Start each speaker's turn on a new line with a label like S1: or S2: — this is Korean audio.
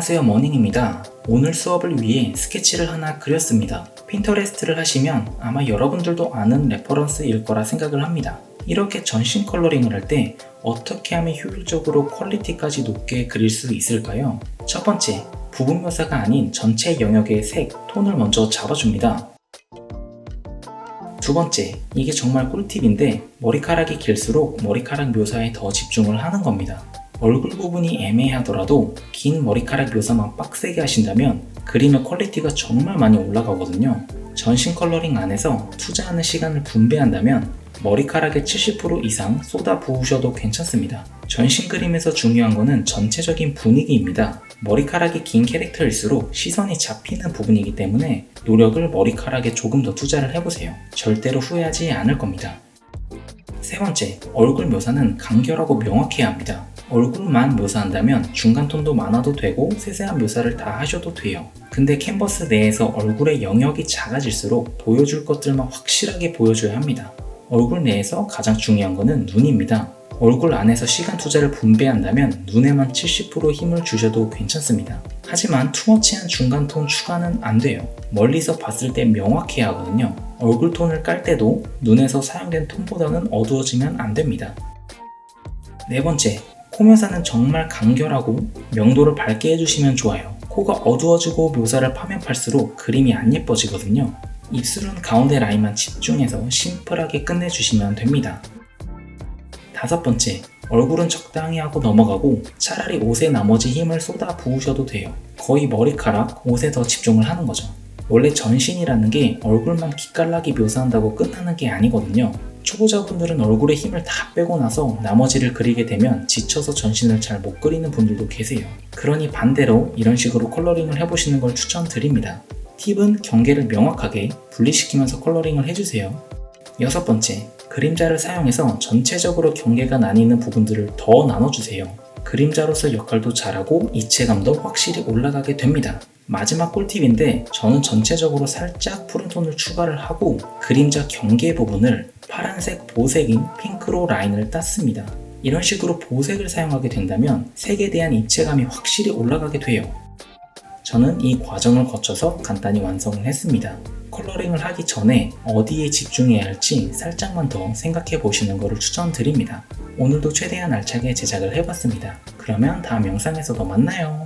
S1: 안녕하세요 머닝입니다. 오늘 수업을 위해 스케치를 하나 그렸습니다. 핀터레스트를 하시면 아마 여러분들도 아는 레퍼런스일 거라 생각을 합니다. 이렇게 전신 컬러링을 할 때 어떻게 하면 효율적으로 퀄리티까지 높게 그릴 수 있을까요? 첫 번째, 부분 묘사가 아닌 전체 영역의 색, 톤을 먼저 잡아줍니다. 두 번째, 이게 정말 꿀팁인데 머리카락이 길수록 머리카락 묘사에 더 집중을 하는 겁니다. 얼굴 부분이 애매하더라도 긴 머리카락 묘사만 빡세게 하신다면 그림의 퀄리티가 정말 많이 올라가거든요. 전신 컬러링 안에서 투자하는 시간을 분배한다면 머리카락의 70% 이상 쏟아 부으셔도 괜찮습니다. 전신 그림에서 중요한 거는 전체적인 분위기입니다. 머리카락이 긴 캐릭터일수록 시선이 잡히는 부분이기 때문에 노력을 머리카락에 조금 더 투자를 해보세요. 절대로 후회하지 않을 겁니다. 세 번째, 얼굴 묘사는 간결하고 명확해야 합니다. 얼굴만 묘사한다면 중간 톤도 많아도 되고 세세한 묘사를 다 하셔도 돼요. 근데 캔버스 내에서 얼굴의 영역이 작아질수록 보여줄 것들만 확실하게 보여줘야 합니다. 얼굴 내에서 가장 중요한 것은 눈입니다. 얼굴 안에서 시간 투자를 분배한다면 눈에만 70% 힘을 주셔도 괜찮습니다. 하지만 투머치한 중간 톤 추가는 안 돼요. 멀리서 봤을 때 명확해야 하거든요. 얼굴 톤을 깔 때도 눈에서 사용된 톤보다는 어두워지면 안 됩니다. 네 번째, 코 묘사는 정말 간결하고 명도를 밝게 해주시면 좋아요. 코가 어두워지고 묘사를 파면 팔수록 그림이 안 예뻐지거든요. 입술은 가운데 라인만 집중해서 심플하게 끝내주시면 됩니다. 다섯 번째, 얼굴은 적당히 하고 넘어가고 차라리 옷에 나머지 힘을 쏟아 부으셔도 돼요. 거의 머리카락, 옷에 더 집중을 하는 거죠. 원래 전신이라는 게 얼굴만 기깔나게 묘사한다고 끝나는 게 아니거든요. 초보자분들은 얼굴에 힘을 다 빼고 나서 나머지를 그리게 되면 지쳐서 전신을 잘 못 그리는 분들도 계세요. 그러니 반대로 이런 식으로 컬러링을 해보시는 걸 추천드립니다. 팁은 경계를 명확하게 분리시키면서 컬러링을 해주세요. 여섯 번째, 그림자를 사용해서 전체적으로 경계가 나뉘는 부분들을 더 나눠주세요. 그림자로서 역할도 잘하고 이체감도 확실히 올라가게 됩니다. 마지막 꿀팁인데 저는 전체적으로 살짝 푸른 톤을 추가를 하고 그림자 경계 부분을 파란색 보색인 핑크로 라인을 땄습니다. 이런 식으로 보색을 사용하게 된다면 색에 대한 입체감이 확실히 올라가게 돼요. 저는 이 과정을 거쳐서 간단히 완성을 했습니다. 컬러링을 하기 전에 어디에 집중해야 할지 살짝만 더 생각해 보시는 것을 추천드립니다. 오늘도 최대한 알차게 제작을 해봤습니다. 그러면 다음 영상에서 더 만나요.